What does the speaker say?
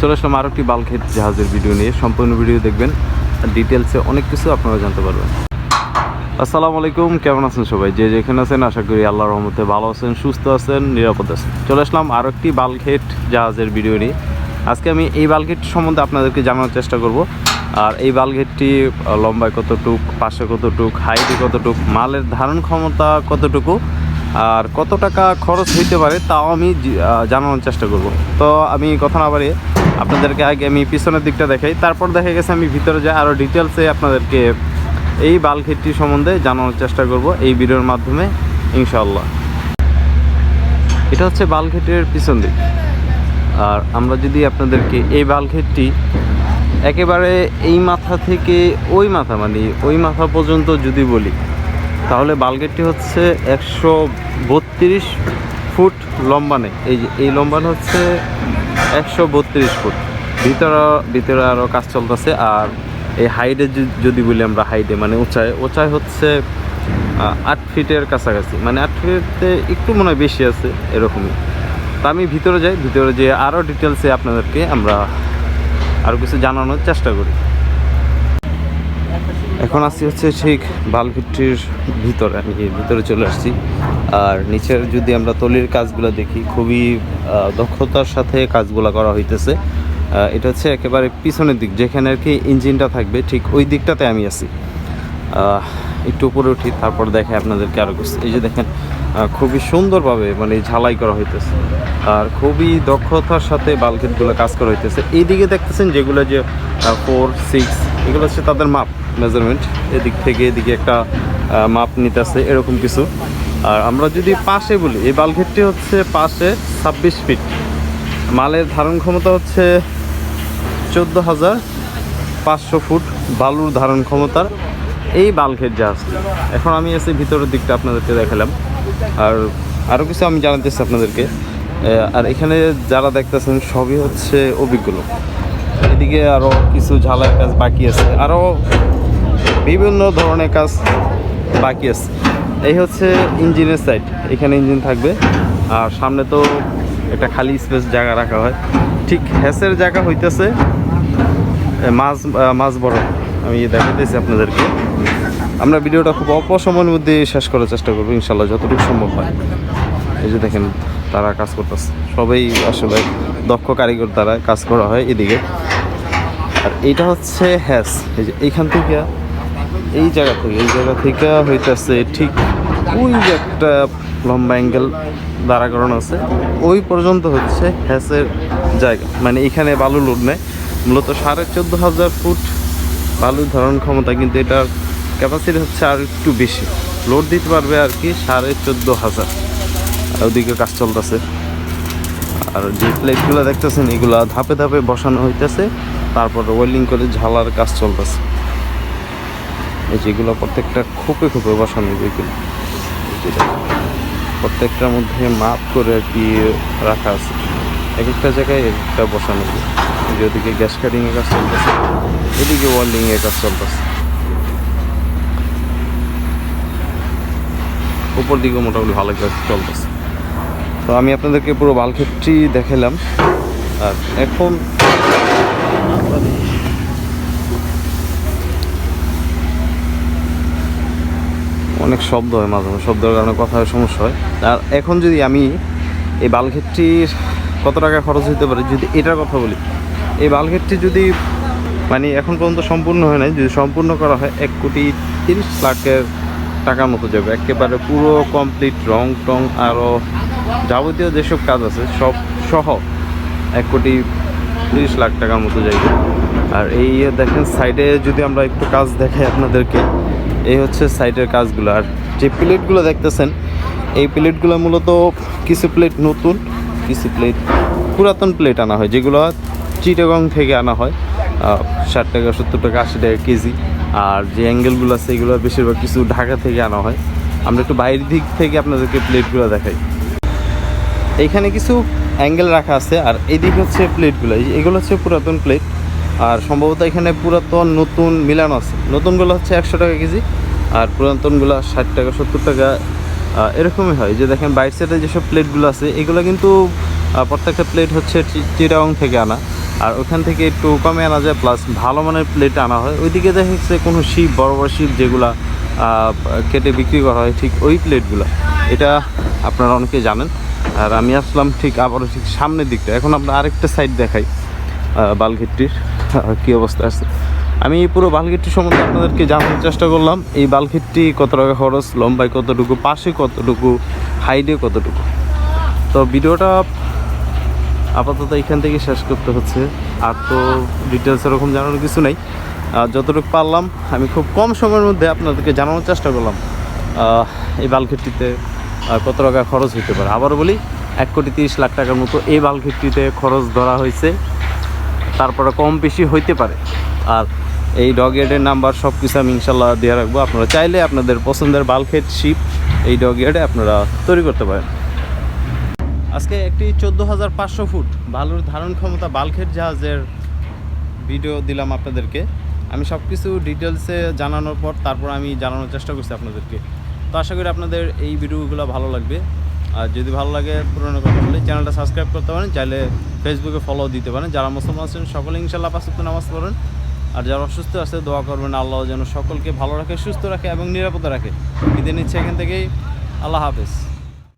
চলে আসলাম আরও একটি বালখেত জাহাজের ভিডিও নিয়ে। সম্পূর্ণ ভিডিও দেখবেন আর ডিটেলসে অনেক কিছু আপনারা জানতে পারবেন। আসসালামু আলাইকুম, কেমন আছেন সবাই? যে যেখানে আছেন, আশা করি আল্লাহর রহমতে ভালো আছেন, সুস্থ আছেন, নিরাপদ আছেন। চলে আসলাম আরও একটি বালখেট জাহাজের ভিডিও নিয়ে। আজকে আমি এই বালঘেট সম্বন্ধে আপনাদেরকে জানানোর চেষ্টা করব। আর এই বালঘেটটি লম্বায় কতটুক, পাশে কতটুক হাইটে কতটুক, মালের ধারণ ক্ষমতা কতটুকু আর কত টাকা খরচ হইতে পারে তাও আমি জানানোর চেষ্টা করব। তো আমি কথা না বাড়িয়ে আপনাদেরকে আগে আমি পিছনের দিকটা দেখাই। তারপর দেখা গেছে আমি ভিতরে যাই আরও ডিটেলসে আপনাদেরকে এই বালঘেটটি সম্বন্ধে জানানোর চেষ্টা করব এই ভিডিওর মাধ্যমে, ইনশাআল্লাহ। এটা হচ্ছে বালঘেটের পিছন দিক। আর আমরা যদি আপনাদেরকে এই বালঘেটটি একেবারে এই মাথা থেকে ওই মাথা মানে ওই মাথা পর্যন্ত যদি বলি তাহলে বালগেটটি হচ্ছে একশো বত্রিশ ফুট লম্বা নেই এই এই লম্বান হচ্ছে একশো বত্রিশ ফুট। ভিতরে ভিতরে আরও কাজ চলতেছে। আর এই হাইটে যদি বলি আমরা হাইটে মানে উঁচাই উঁচাই হচ্ছে আট ফিটের কাছাকাছি। মানে আট ফিটে একটু মনে হয় বেশি আছে এরকমই। তা আমি ভিতরে যাই, ভিতরে যেয়ে আরও ডিটেলসে আপনাদেরকে আমরা আরও কিছু জানানোর চেষ্টা করি। এখন আসছি হচ্ছে ঠিক বালভিট্রির ভিতরে, আমি ভিতরে চলে আসছি। আর নিচের যদি আমরা তলির কাজগুলো দেখি, খুবই দক্ষতার সাথে কাজগুলো করা হইতেছে। এটা হচ্ছে একেবারে পিছনের দিক, যেখানে আর কি ইঞ্জিনটা থাকবে, ঠিক ওই দিকটাতে আমি আছি। একটু উপরে উঠি, তারপর দেখে আপনাদেরকে আরও কিছু। এই যে দেখেন খুবই সুন্দরভাবে মানে ঝালাই করা হইতেছে। আর খুবই দক্ষতার সাথে বালকেটগুলো কাজ করা হইতেছে। এইদিকে দেখতেছেন যেগুলো যে ফোর, সিক্স, এগুলো হচ্ছে তাদের মাপ। মেজারমেন্ট এদিক থেকে এদিকে একটা মাপ নিতেছে এরকম কিছু। আর আমরা যদি পাশে বলি, এই বালঘেটটি হচ্ছে পাশে ছাব্বিশ ফিট। মালের ধারণ ক্ষমতা হচ্ছে চোদ্দ হাজার পাঁচশো ফুট বালুর ধারণ ক্ষমতার এই বালঘেট জাহাজ। এখন আমি এসে ভিতরের দিকটা আপনাদেরকে দেখালাম। আর আরও কিছু আমি জানাতেছি আপনাদেরকে। আর এখানে যারা দেখতেছেন, সবই হচ্ছে অভিজ্ঞ লোক। এদিকে আরও কিছু ঝালাই কাজ বাকি আছে। আরও বিভিন্ন ধরনের কাজ বাকি আছে। এই হচ্ছে ইঞ্জিনের সাইড এখানে ইঞ্জিন থাকবে। আর সামনে তো একটা খালি স্পেস জায়গা রাখা হয়। ঠিক হ্যাসের জায়গা হইতেছে মাছ মাছ বড়। আমি দেখাইতেছি আপনাদেরকে। আমরা ভিডিওটা খুব অল্প সময়ের মধ্যে শেষ করার চেষ্টা করব, ইনশাল্লাহ, যতটুকু সম্ভব হয়। এই যে দেখেন তারা কাজ করতেছে। সবাই আসলে দক্ষ কারিগর দ্বারা কাজ করা হয় এদিকে। আর এইটা হচ্ছে হ্যাস। এই যে এইখান থেকে, এই জায়গা থেকে, এই জায়গা থেকে হইতেছে ঠিক ওই যে একটা লম্বা অ্যাঙ্গেল দাঁড়া করানো আছে। ওই পর্যন্ত হচ্ছে হ্যাসের জায়গা। মানে এখানে বালু লোড নেয়। মূলত সাড়ে চোদ্দ হাজার ফুট বালুর ধারণ ক্ষমতা, কিন্তু এটার ক্যাপাসিটি হচ্ছে আর একটু বেশি। লোড দিতে পারবে আর কি সাড়ে চোদ্দ হাজার। ওদিকে কাজ চলতেছে। আর যে প্লেটগুলো দেখতেছেন, এগুলা ধাপে ধাপে বসানো হইতেছে। তারপর ওয়েল্ডিং করে ঝালার কাজ চলতেছে। এই যেগুলো প্রত্যেকটা খোপে খোপে বসানো যেগুলো। প্রত্যেকটার মধ্যে মাপ করে আর কি রাখা আছে। এক একটা জায়গায় এক একটা বসানো। যে ওদিকে গ্যাস কাটিংয়ের কাজ চলতেছে, এদিকে ওয়েল্ডিংয়ের কাজ চলতেছে। উপর দিকে মোটামুটি ভালো কাজ চলতেছে। তো আমি আপনাদেরকে পুরো বালক্ষেতটি দেখালাম। আর এখন অনেক শব্দ হয় মাঝে মাঝে, শব্দের কারণে কথার সমস্যা হয়। আর এখন যদি আমি এই বালক্ষেতটির কত টাকা খরচ হতে পারে, যদি এটার কথা বলি, এই বালক্ষেতটি যদি মানে এখন পর্যন্ত সম্পূর্ণ হয় নাই, যদি সম্পূর্ণ করা হয় এক কোটি তিরিশ লাখের টাকার মতো যাবে। একেবারে পুরো কমপ্লিট রং টং আরও যাবতীয় যেসব কাজ আছে, সব সহ এক কোটি তিরিশ লাখ টাকার মতো যাইবে। আর এই দেখেন সাইডে যদি আমরা একটু কাজ দেখাই আপনাদেরকে, এই হচ্ছে সাইডের কাজগুলো। আর যে প্লেটগুলো দেখতেছেন, এই প্লেটগুলো মূলত কিছু প্লেট নতুন, কিছু প্লেট পুরাতন প্লেট আনা হয়, যেগুলো চিটাগং থেকে আনা হয় ষাট টাকা, সত্তর টাকা, আশি টাকা কেজি। আর যে অ্যাঙ্গেলগুলো আছে, এগুলো বেশিরভাগ কিছু ঢাকা থেকে আনা হয়। আমরা একটু বাইরের দিক থেকে আপনাদেরকে প্লেটগুলো দেখাই। এইখানে কিছু অ্যাঙ্গেল রাখা আছে, আর এইদিকে হচ্ছে প্লেটগুলো। এগুলো হচ্ছে পুরাতন প্লেট। আর সম্ভবত এখানে পুরাতন নতুন মিলানো আছে। নতুনগুলো হচ্ছে একশো টাকা কেজি, আর পুরাতনগুলো ষাট টাকা, সত্তর টাকা এরকমই হয়। যে দেখেন বাইর সাইডে যেসব প্লেটগুলো আছে, এগুলো কিন্তু প্রত্যেকটা প্লেট হচ্ছে চিরাং থেকে আনা। আর ওখান থেকে একটু কমে আনা যায় প্লাস ভালো মানের প্লেট আনা হয়। ওইদিকে দেখা যাচ্ছে কোনো শিপ বড় বড় শিপ যেগুলা কেটে বিক্রি করা হয়, ঠিক ওই প্লেটগুলো এটা আপনারা অনেকে জানেন। আর আমি আসলাম ঠিক আবারও ঠিক সামনের দিকটা। এখন আপনার আরেকটা সাইড দেখাই বালঘেটটির কী অবস্থা আছে। আমি পুরো বালঘেটটি সম্বন্ধে আপনাদেরকে জানানোর চেষ্টা করলাম। এই বালঘেটটি কত টাকা খরচ, লম্বায় কতটুকু, পাশে কতটুকু হাইডে কতটুকু। তো ভিডিওটা আপাতত এখান থেকে শেষ করতে হচ্ছে। আর তো ডিটেলস এরকম জানানোর কিছু নেই। যতটুকু পারলাম, আমি খুব কম সময়ের মধ্যে আপনাদেরকে জানানোর চেষ্টা করলাম। এই বালঘেটটিতে কত টাকা খরচ হতে পারে? আবার বলি, এক কোটি তিরিশ লাখ টাকার মতো এই বালঘেটটিতে খরচ ধরা হয়েছে। তারপরে কম বেশি হইতে পারে। আর এই ডগ ইয়ার্ডের নাম্বার সব কিছু আমি ইনশাল্লাহ দিয়ে রাখব। আপনারা চাইলে আপনাদের পছন্দের বালখেট, শিপ এই ডগ আপনারা তৈরি করতে পারেন। আজকে একটি চোদ্দ হাজার পাঁচশো ফুট বালুর ধারণ ক্ষমতা বালখেট জাহাজের ভিডিও দিলাম আপনাদেরকে। আমি সব কিছু ডিটেলসে জানানোর পর তারপর আমি জানানোর চেষ্টা করছি আপনাদেরকে। তো আশা করি আপনাদের এই ভিডিওগুলো ভালো লাগবে। আর যদি ভালো লাগে পুরোনো কথা বলে চ্যানেলটা সাবস্ক্রাইব করতে পারেন, চাইলে ফেসবুকে ফলো দিতে পারেন। যারা মুসলমান আছেন, সকলে ইনশাল্লাহ পাঁচ নামাজ পড়েন। আর যারা অসুস্থ আছে, দোয়া করবেন, আল্লাহ যেন সকলকে ভালো রাখে, সুস্থ রাখে এবং নিরাপদে রাখে। বিদায় নিচ্ছে এখান থেকেই। আল্লাহ হাফেজ।